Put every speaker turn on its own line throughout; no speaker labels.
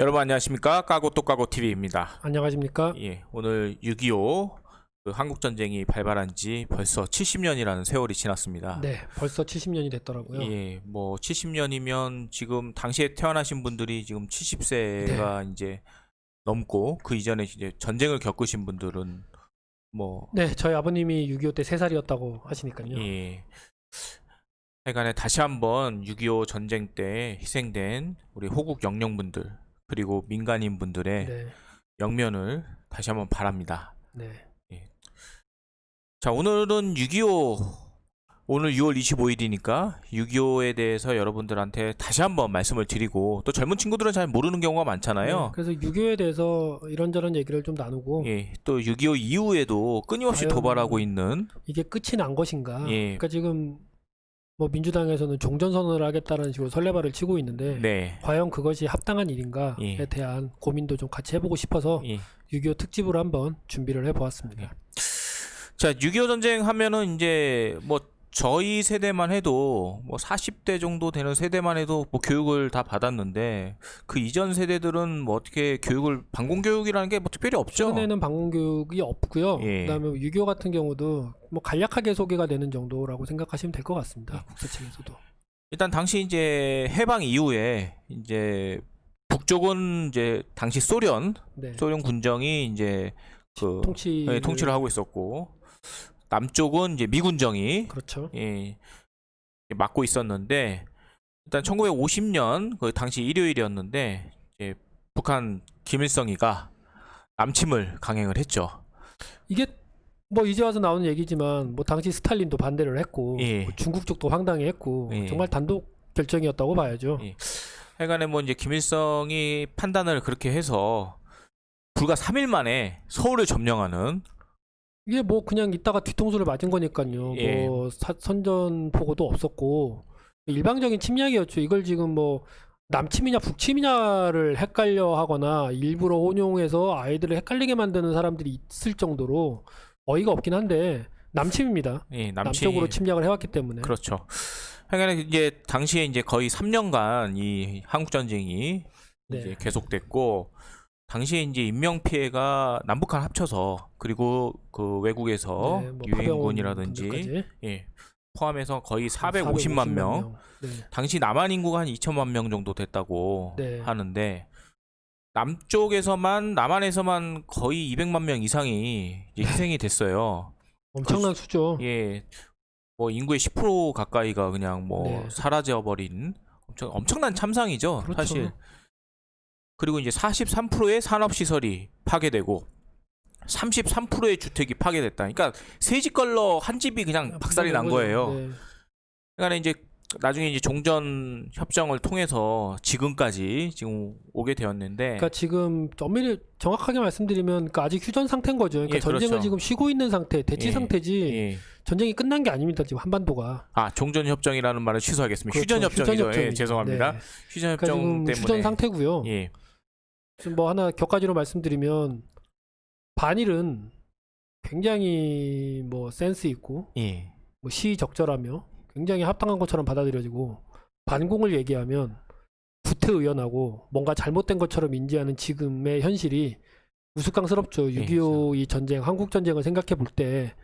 여러분 안녕하십니까 까고 또 까고 TV입니다.
안녕하십니까?
예, 오늘 6.25 그 한국 전쟁이 발발한 지 벌써 70년이라는 세월이 지났습니다.
네, 벌써 70년이 됐더라고요.
예, 뭐 70년이면 지금 당시에 태어나신 분들이 지금 70세가
네.
이제 넘고 그 이전에 이제 전쟁을 겪으신 분들은 뭐
네, 저희 아버님이 6.25 때 3살이었다고 하시니까요.
예. 하여간에 다시 한번 6.25 전쟁 때 희생된 우리 호국 영령분들 그리고 민간인 분들의
네,
영면을 다시 한번 바랍니다.
네.
자, 오늘은 6.25 오늘 6월 25일이니까 6.25에 대해서 여러분들한테 다시 한번 말씀을 드리고 또 젊은 친구들은 잘 모르는 경우가
네,
많잖아요.
그래서 6.25에 대해서 이런저런 얘기를 좀 나누고
예, 또 6.25 이후에도 끊임없이 도발하고 있는
이게 끝이 난 것인가?
예.
그러니까 지금 뭐 민주당에서는 종전선언을 하겠다는 식으로 설레발을 치고 있는데
네.
과연 그것이 합당한 일인가에
예.
대한 고민도 좀 같이 해보고 싶어서
예.
6.25 특집으로 한번 준비를 해보았습니다.
자, 6.25 전쟁 하면은 이제 뭐 저희 세대만 해도 뭐 40대 정도 되는 세대만 해도 뭐 교육을 다 받았는데 그 이전 세대들은 뭐 어떻게 교육을 방공 교육이라는 게 뭐 특별히 없죠.
최근에는 방공 교육이 없고요.
예.
그다음에 6.25 같은 경우도 뭐 간략하게 소개가 되는 정도라고 생각하시면 될것
예.
같습니다. 국세 측에서도.
일단 당시 이제 해방 이후에 이제 북쪽은 이제 당시 소련
네.
소련 군정이 이제 그
통치
예, 통치를 하고 있었고 남쪽은 이제 미군정이
그렇죠.
예, 맡고 있었는데 일단 1950년 그 당시 일요일이었는데 이제 북한 김일성이가 남침을 강행을 했죠.
이게 뭐 이제 와서 나오는 얘기지만 뭐 당시 스탈린도 반대를 했고
예.
뭐 중국 쪽도 황당해했고
예.
정말 단독 결정이었다고 봐야죠.
예. 하여간에 뭐 이제 김일성이 판단을 그렇게 해서 불과 3일 만에 서울을 점령하는
이게 뭐 그냥 있다가 뒤통수를 맞은 거니까요.
예.
뭐 사- 선전 보고도 없었고 일방적인 침략이었죠. 이걸 지금 뭐 남침이냐 북침이냐를 헷갈려 하거나 일부러 혼용해서 아이들을 헷갈리게 만드는 사람들이 있을 정도로 어이가 없긴 한데 남침입니다.
예, 남침
남쪽으로 침략을 해왔기 때문에.
그렇죠. 하여간에 이제 당시에 이제 거의 3년간 이 한국 전쟁이
네.
이제 계속됐고 당시에 이제 인명 피해가 남북한 합쳐서 그리고 그 외국에서
네, 뭐
유엔군이라든지. 예, 포함해서 거의
한
450만 명.
네.
당시 남한 인구가 한 2천만 명 정도 됐다고
네.
하는데 남쪽에서만 남한에서만 거의 200만 명 이상이 이제 희생이 됐어요.
엄청난 수죠.
예, 뭐 인구의 10% 가까이가 그냥 뭐
네.
사라져 버린 엄청 엄청난 참상이죠,
그렇죠.
사실. 그리고 이제 43%의 산업 시설이 파괴되고 33%의 주택이 파괴됐다. 그러니까 세 집 걸러 한 집이 그냥 박살이 난 거예요.
네.
그러니까 이제 나중에 이제 종전 협정을 통해서 지금까지 지금 오게 되었는데
그러니까 지금 엄밀히 정확하게 말씀드리면 그러니까 아직 휴전 상태인 거죠. 그러니까
예,
전쟁을
그렇죠.
지금 쉬고 있는 상태, 대치
예,
상태지
예.
전쟁이 끝난 게 아닙니다. 지금 한반도가.
아 종전 협정이라는 말을 취소하겠습니다.
그렇죠.
휴전 협정이죠. 예,
협정이죠.
죄송합니다.
네.
휴전
그러니까
협정
지금
때문에
휴전 상태고요.
예.
지금 뭐 하나 격가지로 말씀드리면 반일은 굉장히 뭐 센스 있고
예.
뭐 시적절하며 굉장히 합당한 것처럼 받아들여지고 반공을 얘기하면 구태의연하고 뭔가 잘못된 것처럼 인지하는 지금의 현실이 우스꽝스럽죠.
예,
6.25 이 전쟁, 한국 전쟁을 생각해 볼 때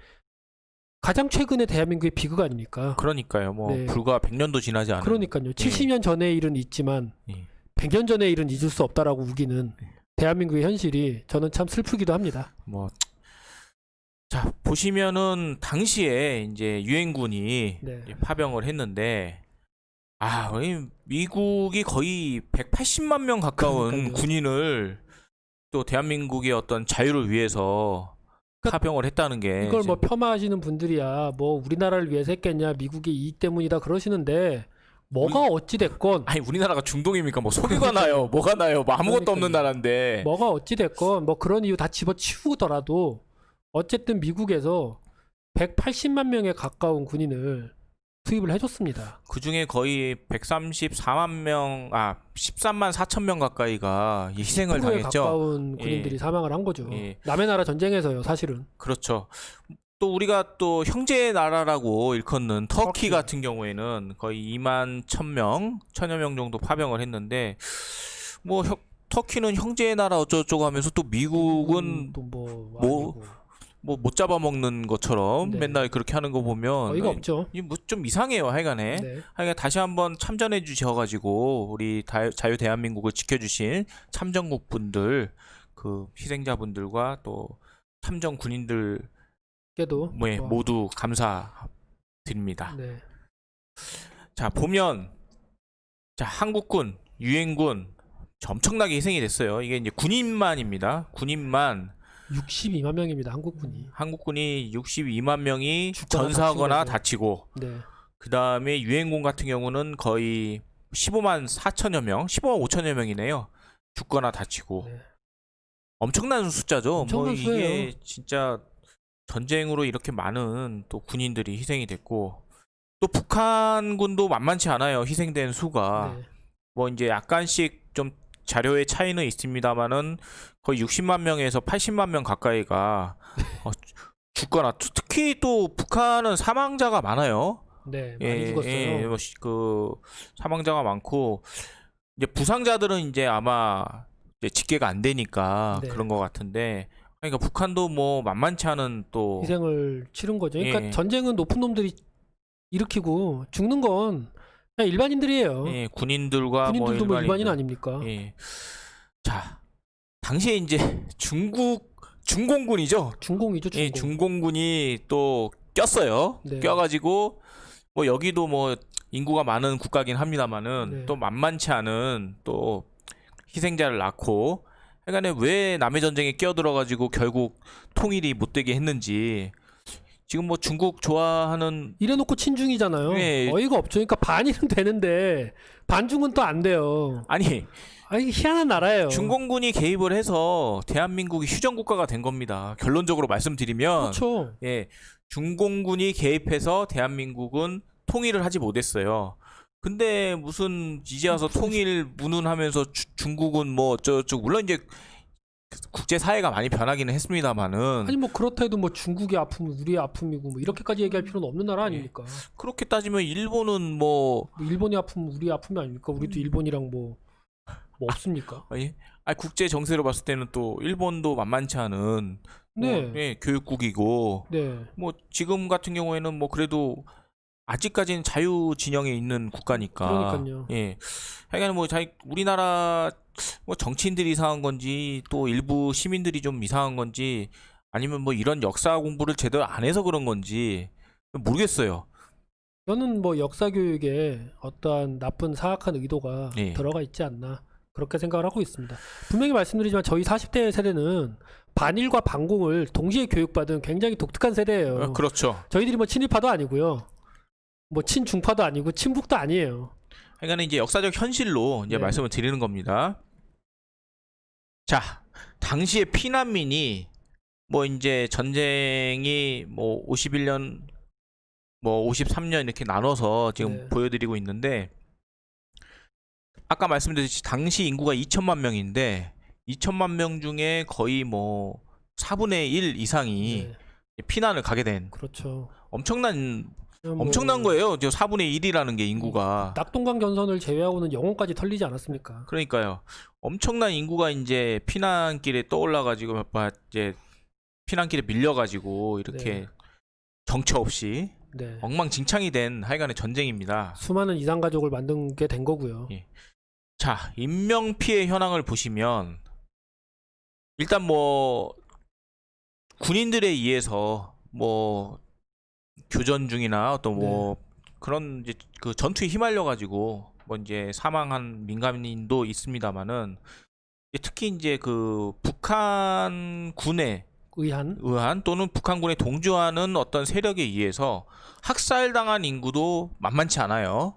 가장 최근의 대한민국의 비극 아닙니까?
그러니까요. 뭐
네.
불과 100년도 지나지 않은
그러니까요. 70년 전의 일은 있지만
예.
100년 전의 일은 잊을 수 없다라고 우기는 대한민국의 현실이 저는 참 슬프기도 합니다.
뭐 자, 보시면은 당시에 이제 유엔군이
네.
이제 파병을 했는데 아, 우리 미국이 거의 180만 명 가까운
그러니까요.
군인을 또 대한민국의 어떤 자유를 위해서
그러니까
파병을 했다는 게
이걸 뭐 폄하하시는 분들이야 뭐 우리나라를 위해서 했겠냐 미국의 이익 때문이다 그러시는데 뭐가 어찌 됐건
아니 우리나라가 중동입니까? 뭐 소리가 나요, 뭐가 나요, 뭐 아무것도 없는. 나라인데.
뭐가 어찌 됐건 뭐 그런 이유 다 집어치우더라도 어쨌든 미국에서 180만 명에 가까운 군인을 투입을 해줬습니다.
그 중에 거의 134만 명, 아 13만 4천 명 가까이가 이 희생을
10%에
당했죠.
가까운 군인들이
예.
사망을 한 거죠.
예.
남의 나라 전쟁에서요, 사실은.
그렇죠. 또 우리가 또 형제 나라라고 일컫는 터키,
터키.
같은 경우에는 거의 2만 1천 명, 천여 명 정도 파병을 했는데 뭐 혀- 터키는 형제의 나라 어쩌고저쩌고 하면서 또 미국은
또뭐
뭐- 뭐 못 잡아먹는 것처럼
네.
맨날 그렇게 하는 거 보면
어이가 없죠.
뭐좀 이상해요 하여간에
네.
하여간 다시 한번 참전해 주셔가지고 우리 다- 자유 대한민국을 지켜주신 참전국 분들 그 희생자분들과 또 참전 군인들
깨도
뭐,
뭐,
모두 감사드립니다.
네.
자 보면 자 한국군 유엔군 엄청나게 희생이 됐어요. 이게 이제 군인만입니다. 군인만
62만 명입니다. 한국군이.
한국군이 62만 명이 전사하거나. 다치고
네.
그 다음에 유엔군 같은 경우는 거의 15만 4천여 명, 15만 5천여 명이네요. 죽거나 다치고
네.
엄청난 숫자죠.
엄청난
뭐 이게
수예요.
진짜 전쟁으로 이렇게 많은 또 군인들이 희생이 됐고 또 북한군도 만만치 않아요. 희생된 수가
네.
뭐 이제 약간씩 좀 자료의 차이는 있습니다만은 거의 60만 명에서 80만 명 가까이가 어, 죽거나 투- 특히 또 북한은 사망자가 많아요.
네. 많이 죽었어요.
예, 뭐 시- 그 사망자가 많고 이제 부상자들은 이제 아마 이제 집계가 안 되니까
네.
그런 것 같은데 그러니까 북한도 뭐 만만치 않은 또
희생을 치른 거죠. 그러니까
예.
전쟁은 높은 놈들이 일으키고 죽는 건 그냥 일반인들이에요.
예, 군인들과
군인들도 뭐뭐 일반인. 아닙니까?
예. 자, 당시에 이제 중국 중공군이죠.
중공이죠, 중공.
예, 중공군이 또 꼈어요.
네.
껴가지고 뭐 여기도 뭐 인구가 많은 국가긴 합니다만은
네.
또 만만치 않은 또 희생자를 낳고 하여간에 왜 남의 전쟁에 끼어들어가지고 결국 통일이 못 되게 했는지 지금 뭐 중국 좋아하는
이래놓고 친중이잖아요.
예.
어이가 없죠. 그러니까 반일은 되는데 반중은 또 안 돼요.
아니
아니 희한한 나라예요.
중공군이 개입을 해서 대한민국이 휴전 국가가 된 겁니다. 결론적으로 말씀드리면
그렇죠.
예, 중공군이 개입해서 대한민국은 통일을 하지 못했어요. 근데 무슨 이제 와서 통일 문운하면서 주- 중국은 뭐 어쩌고저쩌고 물론 이제 국제 사회가 많이 변하기는 했습니다만은
아니 뭐 그렇다 해도 뭐 중국의 아픔은 우리의 아픔이고 뭐 이렇게까지 얘기할 필요는 없는 나라
예.
아닙니까?
그렇게 따지면 일본은 뭐
뭐 일본의 아픔은 우리의 아픔이 아닙니까? 우리도 일본이랑 뭐, 뭐 없습니까?
아니, 아니, 국제 정세로 봤을 때는 또 일본도 만만치 않은
네.
뭐, 예, 교육국이고
네.
뭐 지금 같은 경우에는 뭐 그래도 아직까지는 자유 진영에 있는 국가니까.
그러니까요.
예. 하여간 뭐 자기 우리나라 뭐 정치인들이 이상한 건지 또 일부 시민들이 좀 이상한 건지 아니면 뭐 이런 역사 공부를 제대로 안 해서 그런 건지 모르겠어요.
저는 뭐 역사 교육에 어떠한 나쁜 사악한 의도가
예.
들어가 있지 않나 그렇게 생각을 하고 있습니다. 분명히 말씀드리지만 저희 40대 세대는 반일과 반공을 동시에 교육받은 굉장히 독특한 세대예요.
어, 그렇죠.
저희들이 뭐 친일파도 아니고요. 뭐 친중파도 아니고 친북도 아니에요.
하여간 이제 역사적 현실로 이제
네.
말씀을 드리는 겁니다. 자, 당시에 피난민이 뭐 이제 전쟁이 뭐 51년 뭐 53년 이렇게 나눠서 지금
네.
보여드리고 있는데 아까 말씀드렸듯이 당시 인구가 2천만 명인데 2천만 명 중에 거의 뭐 4분의 1 이상이
네,
피난을 가게 된
그렇죠.
엄청난 엄청난 거예요. 저 4분의 1이라는 게 인구가.
낙동강 전선을 제외하고는 영혼까지 털리지 않았습니까?
그러니까요. 엄청난 인구가 이제 피난길에 떠올라가지고 막 이제 피난길에 밀려가지고 이렇게
네.
정처 없이
네.
엉망진창이 된 하여간의 전쟁입니다.
수많은 이산 가족을 만든 게 된 거고요.
예. 자, 인명 피해 현황을 보시면 일단 뭐 군인들에 의해서 뭐 교전 중이나 어떤 뭐 그런 이제 그 전투에 휘말려 가지고 뭐 이제 사망한 민간인도 있습니다만은 특히 이제 그 북한 군에
의한
의한 또는 북한군에 동조하는 어떤 세력에 의해서 학살당한 인구도 만만치 않아요.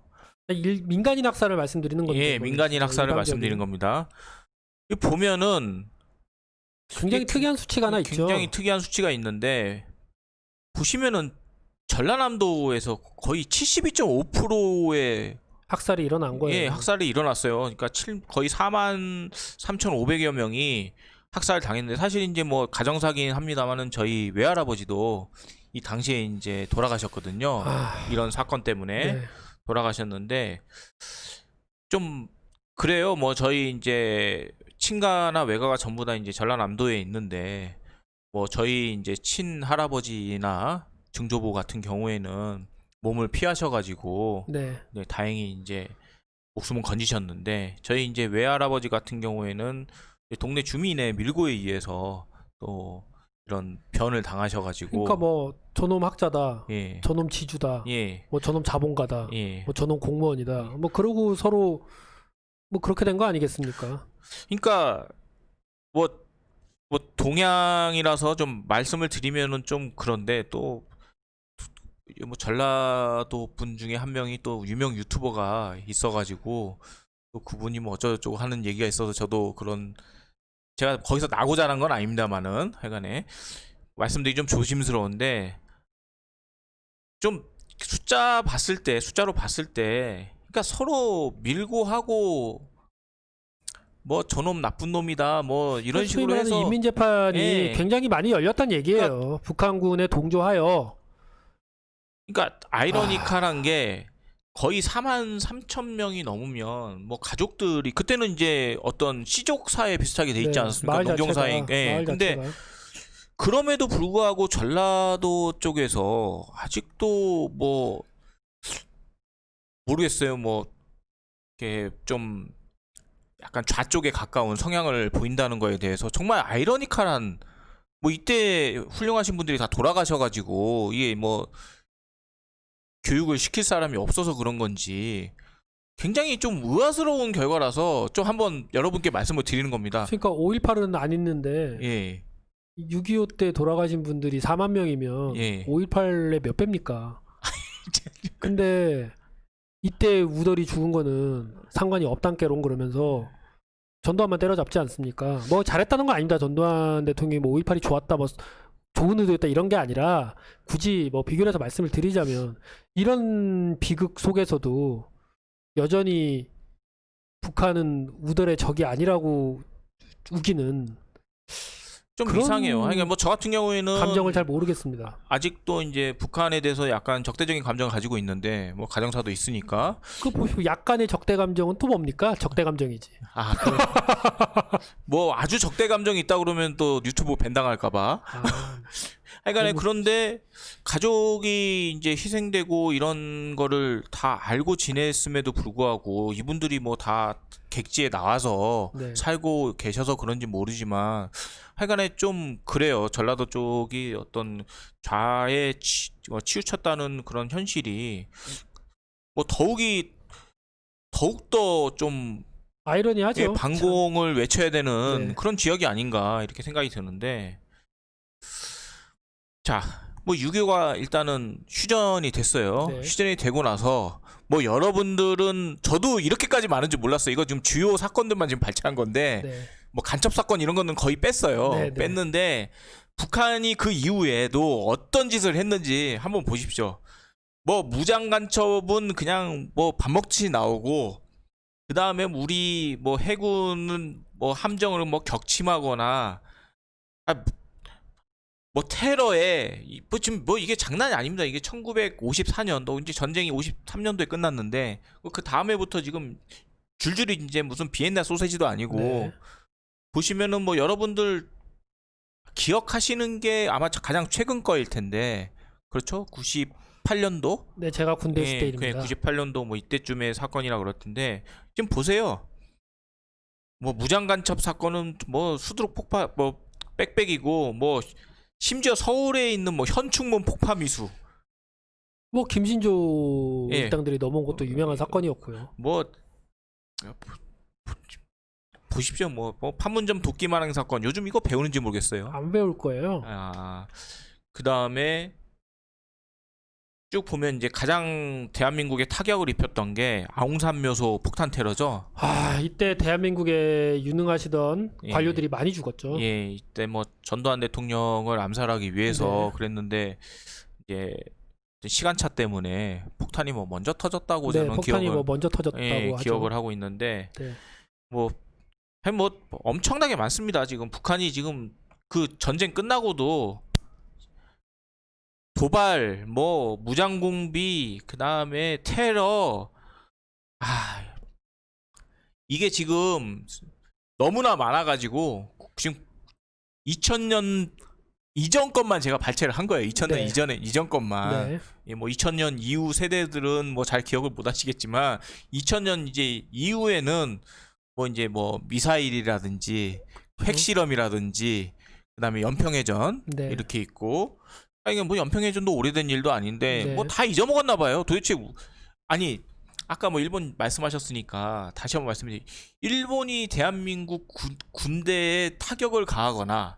일, 민간인 학살을 말씀드리는 건데
예, 민간인 학살을 말씀드리는 겁니다. 이 보면은
굉장히 특이한 수치가 하나 있죠.
굉장히 특이한 수치가 있는데 보시면은 전라남도에서 거의 72.5%의
학살이 일어난 거예요.
예, 학살이 일어났어요. 그러니까 7, 거의 4만 3,500여 명이 학살 당했는데 사실 이제 뭐 가정사긴 합니다만은 저희 외할아버지도 이 당시에 이제 돌아가셨거든요.
아,
이런 사건 때문에
네.
돌아가셨는데 좀 그래요. 뭐 저희 이제 친가나 외가가 전부 다 이제 전라남도에 있는데 뭐 저희 이제 친 할아버지나 증조부 같은 경우에는 몸을 피하셔가지고
네.
네, 다행히 이제 목숨은 건지셨는데 저희 이제 외할아버지 같은 경우에는 동네 주민의 밀고에 의해서 또 이런 변을 당하셔가지고
그러니까 뭐 저놈 학자다,
예,
저놈 지주다,
예,
뭐 저놈 자본가다,
예.
뭐 저놈 공무원이다. 뭐 그러고 서로 뭐 그렇게 된 거 아니겠습니까?
그러니까 뭐, 뭐 동양이라서 좀 말씀을 드리면은 좀 그런데 또 뭐 전라도 분 중에 한 명이 또 유명 유튜버가 있어가지고 또 그분이 뭐 어쩌고저쩌고 하는 얘기가 있어서 저도 그런 제가 거기서 나고 자란 건 아닙니다만은 하여간에 말씀드리기 좀 조심스러운데 좀 숫자 봤을 때 숫자로 봤을 때 그러니까 서로 밀고 하고 뭐 저놈 나쁜 놈이다 뭐 이런 식으로 해서
인민 재판이
예. 그러니까
굉장히 많이 열렸다는 얘기예요. 북한군에 동조하여
그러니까 아이러니컬한 게 거의 4만 3천 명이 넘으면 뭐 가족들이 그때는 이제 어떤 시족 사회 비슷하게 돼 있지
네,
않았습니까?
마을
농경 사회.
자체가,
예.
마을
근데
자체가.
그럼에도 불구하고 전라도 쪽에서 아직도 뭐 모르겠어요. 뭐 이렇게 좀 약간 좌쪽에 가까운 성향을 보인다는 거에 대해서 정말 아이러니컬한 뭐 이때 훌륭하신 분들이 다 돌아가셔가지고 이게 뭐 교육을 시킬 사람이 없어서 그런 건지 굉장히 좀 의아스러운 결과라서 좀 한번 여러분께 말씀을 드리는 겁니다.
그러니까 5.18은 안 있는데
예,
6.25 때 돌아가신 분들이 4만 명이면
예.
5.18의 몇 배입니까? 근데 이때 우덜이 죽은 거는 상관이 없단께론 그러면서 전두환만 때려잡지 않습니까? 뭐 잘했다는 건 아닙니다. 전두환 대통령이 뭐 5.18이 좋았다 뭐 좋은 의도였다 이런 게 아니라 굳이 뭐 비교를 해서 말씀을 드리자면 이런 비극 속에서도 여전히 북한은 우덜의 적이 아니라고 우기는
좀
그런
이상해요. 그러니까 뭐 저 같은 경우에는
감정을 잘 모르겠습니다.
아직도 이제 북한에 대해서 약간 적대적인 감정을 가지고 있는데 뭐 가정사도 있으니까
그 보시고 약간의 적대 감정은 또 뭡니까? 적대 감정이지.
아, 그, 뭐 아주 적대 감정이 있다 그러면 또 유튜브 밴당할까봐.
아,
하여간에
아이고.
그런데 가족이 이제 희생되고 이런 거를 다 알고 지냈음에도 불구하고 이분들이 뭐 다 객지에 나와서
네.
살고 계셔서 그런지 모르지만 하여간에 좀 그래요. 전라도 쪽이 어떤 좌에 치, 어, 치우쳤다는 그런 현실이 뭐 더욱이 더욱더 좀
아이러니하죠.
예, 반공을 외쳐야 되는
네.
그런 지역이 아닌가 이렇게 생각이 드는데 자, 뭐 6.25가 일단은 휴전이 됐어요.
네.
휴전이 되고 나서 뭐 여러분들은 저도 이렇게까지 많은 줄 몰랐어요. 이거 지금 주요 사건들만 지금 발췌한 건데
네.
뭐 간첩 사건 이런 거는 거의 뺐어요.
네, 네.
뺐는데 북한이 그 이후에도 어떤 짓을 했는지 한번 보십시오. 뭐 무장 간첩은 그냥 뭐 밥 먹듯이 나오고 그 다음에 우리 뭐 해군은 뭐 함정을 뭐 격침하거나 아, 뭐 테러에 이- 뭐 지금 뭐 이게 장난이 아닙니다. 이게 1954년도 이제 전쟁이 53년도에 끝났는데 그 다음에부터 지금 줄줄이 이제 무슨 비엔나 소세지도 아니고
네.
보시면은 뭐 여러분들 기억하시는 게 아마 가장 최근 거일 텐데 그렇죠? 98년도
네, 제가 군대 있을 때 일입니다.
98년도 뭐 이때쯤의 사건이라 그럴 텐데 지금 보세요. 뭐 무장 간첩 사건은 뭐 수두룩 폭파 뭐 빽빽이고 뭐 심지어 서울에 있는 뭐 현충문 폭파 미수
뭐 김신조
예.
일당들이 넘어온 것도 유명한 사건이었고요.
뭐 보- 보- 보십시오 뭐, 뭐 판문점 도끼마랑 사건 요즘 이거 배우는지 모르겠어요.
안 배울 거예요.
아, 그 다음에 쭉 보면 이제 가장 대한민국에 타격을 입혔던 게 아웅산 묘소 폭탄 테러죠.
아, 이때 대한민국에 유능하시던
예.
관료들이 많이 죽었죠.
예, 이때 뭐 전두환 대통령을 암살하기 위해서
네.
그랬는데 이제 시간차 때문에 폭탄이 뭐 먼저 터졌다고
네,
저는
폭탄이
기억을
뭐 먼저 터졌다고
예,
하죠.
기억을 하고 있는데
네.
뭐, 뭐 엄청나게 많습니다. 지금 북한이 지금 그 전쟁 끝나고도 도발, 뭐 무장공비, 그 다음에 테러, 아 이게 지금 너무나 많아가지고 지금 2000년 이전 것만 제가 발췌를 한 거예요. 2000년
네.
이전에 이전 것만.
네.
예, 뭐 2000년 이후 세대들은 뭐 잘 기억을 못 하시겠지만 2000년 이제 이후에는 뭐 이제 뭐 미사일이라든지 핵실험이라든지 그다음에 연평해전
네.
이렇게 있고 아 이게 뭐 연평해전도 오래된 일도 아닌데
네.
뭐 다 잊어먹었나 봐요. 도대체 우- 아니 아까 뭐 일본 말씀하셨으니까 다시 한번 말씀드리 일본이 대한민국 군, 군대에 타격을 가하거나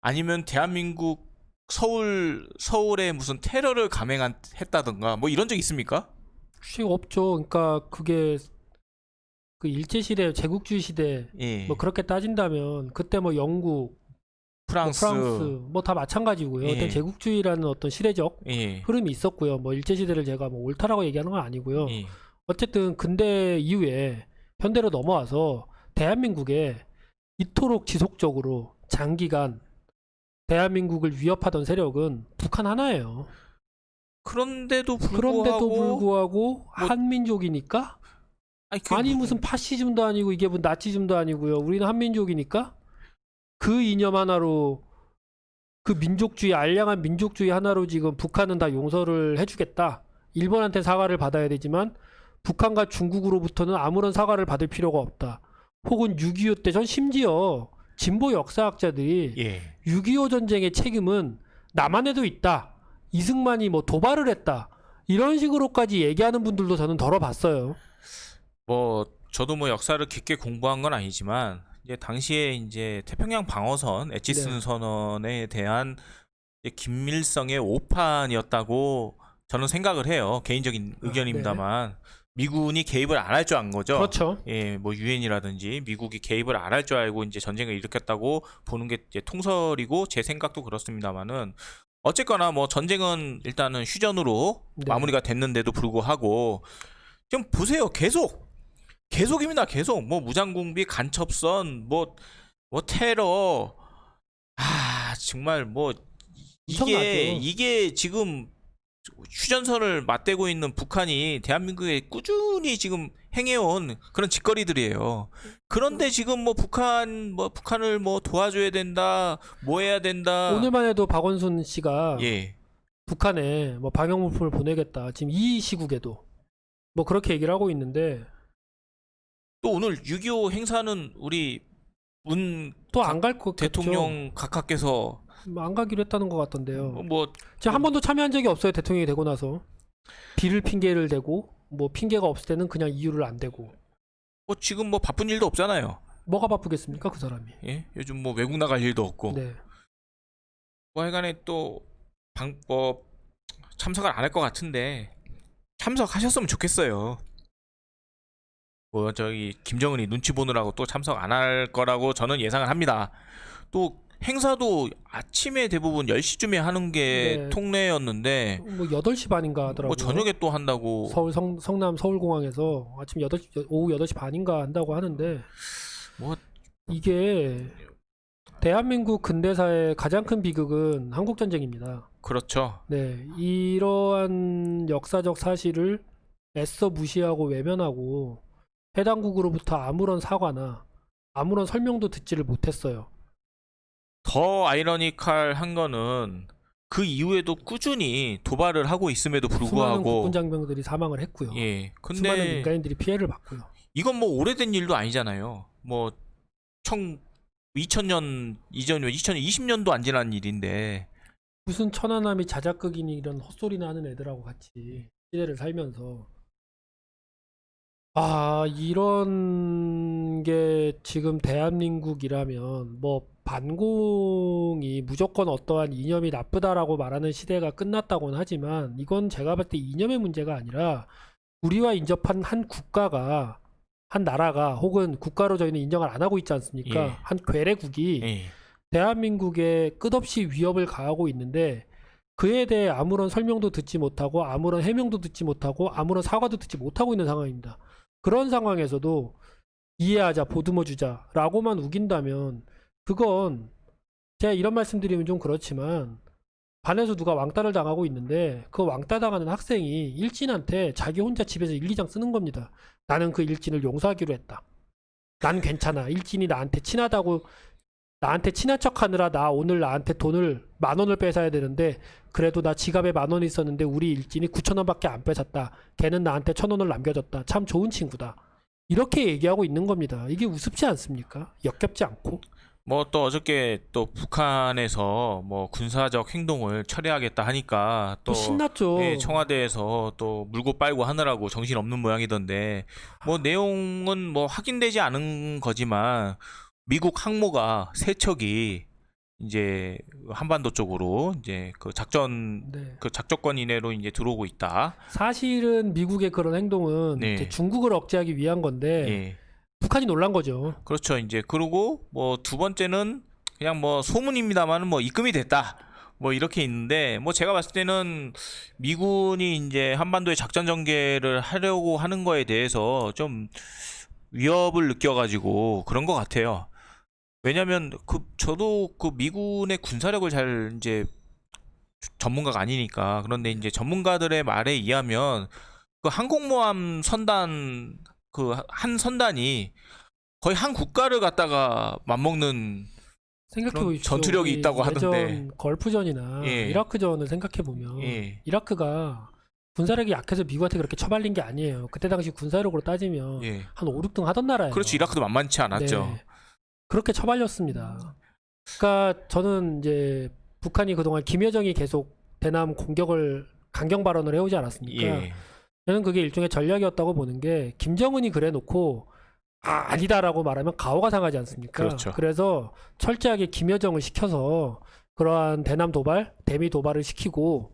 아니면 대한민국 서울 서울에 무슨 테러를 감행했다던가 뭐 이런 적 있습니까?
혹시 없죠. 그러니까 그게 그 일제 시대, 제국주의 시대
예.
뭐 그렇게 따진다면 그때 뭐 영국,
프랑스,
뭐 프랑스 뭐 다 마찬가지고요.
예.
어떤 제국주의라는 어떤 시대적
예.
흐름이 있었고요. 뭐 일제 시대를 제가 뭐 옳다라고 얘기하는 건 아니고요.
예.
어쨌든 근대 이후에 현대로 넘어와서 대한민국에 이토록 지속적으로 장기간 대한민국을 위협하던 세력은 북한 하나예요.
그런데도 불구하고
그런데도 불구하고
뭐-
한민족이니까
아니,
아니
무슨-
무슨 파시즘도 아니고 이게 무슨 나치즘도 아니고요. 우리는 한민족이니까 그 이념 하나로 그 민족주의 알량한 민족주의 하나로 지금 북한은 다 용서를 해주겠다. 일본한테 사과를 받아야 되지만 북한과 중국으로부터는 아무런 사과를 받을 필요가 없다. 혹은 6.25 때 전 심지어 진보 역사학자들이
예.
6.25 전쟁의 책임은 남한에도 있다. 이승만이 뭐 도발을 했다. 이런 식으로까지 얘기하는 분들도 저는 덜어봤어요.
뭐 저도 뭐 역사를 깊게 공부한 건 아니지만 이제 당시에 이제 태평양 방어선 에치슨
네.
선언에 대한 이제 김밀성의 오판이었다고 저는 생각을 해요. 개인적인
아,
의견입니다만 미군이 개입을 안 할 줄 안 거죠.
그렇죠.
예, 뭐 유엔이라든지 미국이 개입을 안 할 줄 알고 이제 전쟁을 일으켰다고 보는 게 이제 통설이고 제 생각도 그렇습니다만은 어쨌거나 뭐 전쟁은 일단은 휴전으로
네.
마무리가 됐는데도 불구하고 지금 보세요 계속 계속입니다 계속 뭐 무장공비 간첩선 뭐 뭐 테러 아 정말 뭐 이게
엄청나죠.
이게 지금 휴전선을 맞대고 있는 북한이 대한민국에 꾸준히 지금 행해온 그런 짓거리들이에요. 그런데 지금 뭐 북한 뭐 북한을 뭐 도와줘야 된다, 뭐 해야 된다.
오늘만 해도 박원순 씨가
예,
북한에 뭐 방역 물품을 보내겠다. 지금 이 시국에도 뭐 그렇게 얘기를 하고 있는데
또 오늘 6.25 행사는 우리 문
또 안갈것 같죠.
대통령 각하께서
뭐안 가기로 했다는 것 같던데요.
뭐
지금 한 번도 참여한 적이 없어요. 대통령이 되고 나서 비를 핑계를 대고 뭐 핑계가 없을 때는 그냥 이유를 안 대고
뭐 지금 뭐 바쁜 일도 없잖아요.
뭐가 바쁘겠습니까 그 사람이.
예, 요즘 뭐 외국 나갈 일도 없고.
네.
뭐 하여간에 또 방법 참석을 안 할 것 같은데 참석하셨으면 좋겠어요. 뭐 저기 김정은이 눈치 보느라고 또 참석 안 할 거라고 저는 예상을 합니다. 또 행사도 아침에 대부분 10시쯤에 하는 게
네.
통례였는데
뭐 8시 반인가 하더라고요.
뭐 저녁에 또 한다고
서울 성, 성남 서울공항에서 아침 8시 오후 8시 반인가 한다고 하는데
뭐
이게 대한민국 근대사의 가장 큰 비극은 한국 전쟁입니다.
그렇죠.
네, 이러한 역사적 사실을 애써 무시하고 외면하고 해당국으로부터 아무런 사과나 아무런 설명도 듣지를 못했어요.
더 아이러니컬한 거는 그 이후에도 꾸준히 도발을 하고 있음에도
수많은
불구하고
국군 장병들이 사망을 했고요.
예.
수많은
근데
민간인들이 피해를 봤고요.
이건 뭐 오래된 일도 아니잖아요. 뭐 청 2000년 이전이면 2020년도 안 지난 일인데
무슨 천안함이 자작극이니 이런 헛소리나 하는 애들하고 같이 시대를 살면서 아 이런 게 지금 대한민국이라면 뭐 반공이 무조건 어떠한 이념이 나쁘다라고 말하는 시대가 끝났다고는 하지만 이건 제가 봤을 때 이념의 문제가 아니라 우리와 인접한 한 국가가 한 나라가 혹은 국가로 저희는 인정을 안 하고 있지 않습니까?
예.
한 괴뢰국이
예.
대한민국에 끝없이 위협을 가하고 있는데 그에 대해 아무런 설명도 듣지 못하고 아무런 해명도 듣지 못하고 아무런 사과도 듣지 못하고 있는 상황입니다. 그런 상황에서도 이해하자, 보듬어 주자라고만 우긴다면 그건 제가 이런 말씀 드리면 좀 그렇지만 반에서 누가 왕따를 당하고 있는데 그 왕따 당하는 학생이 일진한테 자기 혼자 집에서 일, 이장 쓰는 겁니다. 나는 그 일진을 용서하기로 했다. 난 괜찮아. 일진이 나한테 친하다고 나한테 친한 척 하느라 나 오늘 나한테 돈을 만 원을 뺏어야 되는데 그래도 나 지갑에 만 원이 있었는데 우리 일진이 9천 원밖에 안 뺏었다. 걔는 나한테 천 원을 남겨줬다. 참 좋은 친구다. 이렇게 얘기하고 있는 겁니다. 이게 우습지 않습니까? 역겹지 않고.
뭐 또 어저께 또 북한에서 뭐 군사적 행동을 처리하겠다 하니까
또
또
신났죠.
예, 청와대에서 또 물고 빨고 하느라고 정신 없는 모양이던데 뭐 내용은 뭐 확인되지 않은 거지만 미국 항모가 세 척이 이제 한반도 쪽으로 이제 그 작전
네.
그 작전권 이내로 이제 들어오고 있다.
사실은 미국의 그런 행동은
네.
이제 중국을 억제하기 위한 건데
예.
북한이 놀란 거죠.
그렇죠. 이제 그리고 뭐 두 번째는 그냥 뭐 소문입니다만은 뭐 입금이 됐다. 뭐 이렇게 있는데 뭐 제가 봤을 때는 미군이 이제 한반도에 작전 전개를 하려고 하는 거에 대해서 좀 위협을 느껴가지고 그런 것 같아요. 왜냐면 그 저도 그 미군의 군사력을 잘 이제 전문가가 아니니까 그런데 이제 전문가들의 말에 의하면 그 항공모함 선단 그 한 선단이 거의 한 국가를 갖다가 맞먹는
생각해
그런
보십시오.
전투력이
우리
있다고 하던데.
예전 걸프전이나
예.
이라크전을 생각해 보면
예,
이라크가 군사력이 약해서 미국한테 그렇게 처발린 게 아니에요. 그때 당시 군사력으로 따지면
예.
한 5, 6등 하던 나라예요.
그렇죠. 이라크도 만만치 않았죠.
네. 그렇게 처발렸습니다. 그러니까 저는 이제 북한이 그동안 김여정이 계속 대남 공격을 강경 발언을 해오지 않았습니까?
예.
저는 그게 일종의 전략이었다고 보는 게 김정은이 그래 놓고 아, 아니다라고 말하면 가오가 상하지 않습니까?
그렇죠.
래서 철저하게 김여정을 시켜서 그러한 대남 도발, 대미 도발을 시키고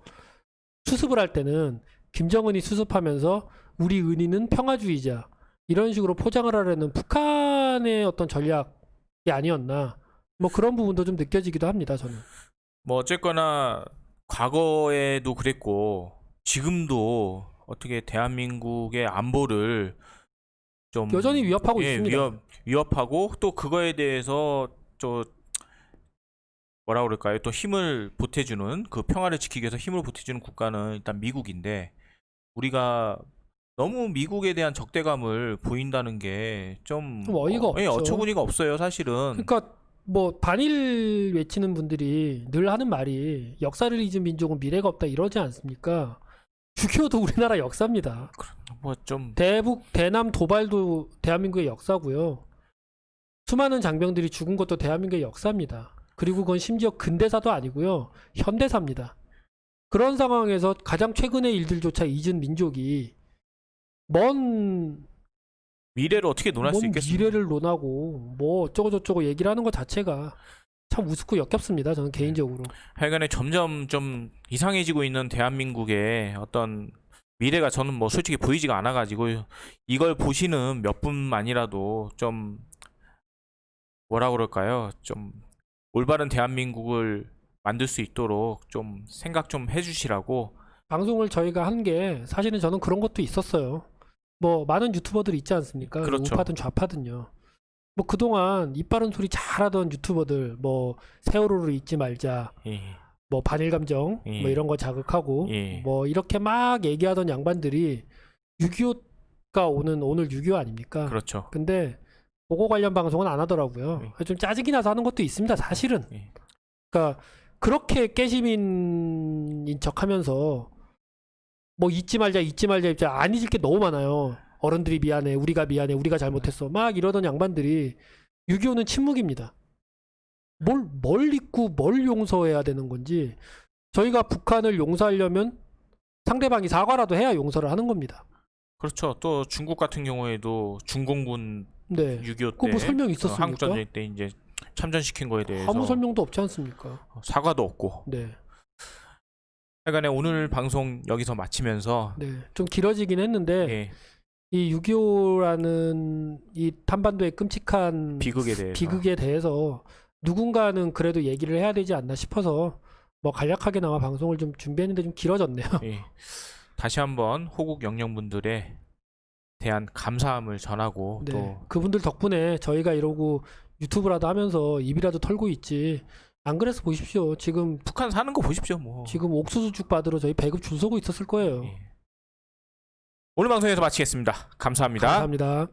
수습을 할 때는 김정은이 수습하면서 우리 은희는 평화주의자 이런 식으로 포장을 하려는 북한의 어떤 전략이 아니었나 뭐 그런 부분도 좀 느껴지기도 합니다 저는
뭐 어쨌거나 과거에도 그랬고 지금도 어떻게 대한민국의 안보를 좀
여전히 위협하고
예,
있습니다.
위협 위협하고 또 그거에 대해서 저 뭐라 그럴까요? 또 힘을 보태주는 그 평화를 지키기 위해서 힘을 보태주는 국가는 일단 미국인데 우리가 너무 미국에 대한 적대감을 보인다는 게좀
좀 어이가
예,
없죠.
어처구니가 없어요, 사실은.
그러니까 뭐 반일 외치는 분들이 늘 하는 말이 역사를 잊은 민족은 미래가 없다 이러지 않습니까? 6.25도 우리나라 역사입니다.
뭐 좀
대북 대남 도발도 대한민국의 역사고요. 수많은 장병들이 죽은 것도 대한민국의 역사입니다. 그리고 그건 심지어 근대사도 아니고요. 현대사입니다. 그런 상황에서 가장 최근의 일들조차 잊은 민족이 먼
미래를 어떻게 논할
수뭔
있겠습니까?
미래를 논하고 뭐 어쩌고 저쩌고 얘기를 하는 것 자체가 참 우습고 역겹습니다. 저는 개인적으로.
하여간에 점점 좀 이상해지고 있는 대한민국의 어떤 미래가 저는 뭐 솔직히 보이지가 않아가지고 이걸 보시는 몇 분만이라도 좀 뭐라 그럴까요? 좀 올바른 대한민국을 만들 수 있도록 좀 생각 좀 해주시라고
방송을 저희가 한 게 사실은 저는 그런 것도 있었어요. 뭐 많은 유튜버들 이 있지 않습니까?
그렇죠.
우파든 좌파든요. 뭐 그동안 입 바른 소리 잘하던 유튜버들 뭐 세월호를 잊지 말자
예,
뭐 반일 감정
예.
뭐 이런 거 자극하고
예.
뭐 이렇게 막 얘기하던 양반들이 6.25가 오는 오늘 6.25 아닙니까?
그렇죠.
근데 그거 관련 방송은 안 하더라고요. 좀 짜증이 나서 하는 것도 있습니다. 사실은.
예.
그러니까 그렇게 깨시민인 척하면서 뭐 잊지 말자, 잊지 말자, 잊지 안 잊을 게 너무 많아요. 어른들이 미안해, 우리가 미안해, 우리가 잘못했어. 막 이러던 양반들이 6.25는 침묵입니다. 뭘, 뭘 잊고 뭘 용서해야 되는 건지 저희가 북한을 용서하려면 상대방이 사과라도 해야 용서를 하는 겁니다.
그렇죠. 또 중국 같은 경우에도 중공군
네.
6.25
그거 때뭐 설명
어,
있었습니까?
한국전쟁 때 이제 참전시킨 거에 대해서
아무 설명도 없지 않습니까?
사과도 없고
네.
하여간에 오늘 방송 여기서 마치면서
네. 좀 길어지긴 했는데
예,
이 6.25라는 이 한반도의 끔찍한
비극에 대해서
비극에 대해서 누군가는 그래도 얘기를 해야 되지 않나 싶어서 뭐 간략하게나마 방송을 좀 준비했는데 좀 길어졌네요.
예. 다시 한번 호국 영령분들에 대한 감사함을 전하고
네.
또
그분들 덕분에 저희가 이러고 유튜브라도 하면서 입이라도 털고 있지. 안 그래서 보십시오. 지금
북한 사는 거 보십시오 뭐.
지금 옥수수죽 받으러 저희 배급 줄 서고 있었을 거예요.
예. 오늘 방송에서 마치겠습니다. 감사합니다.
감사합니다.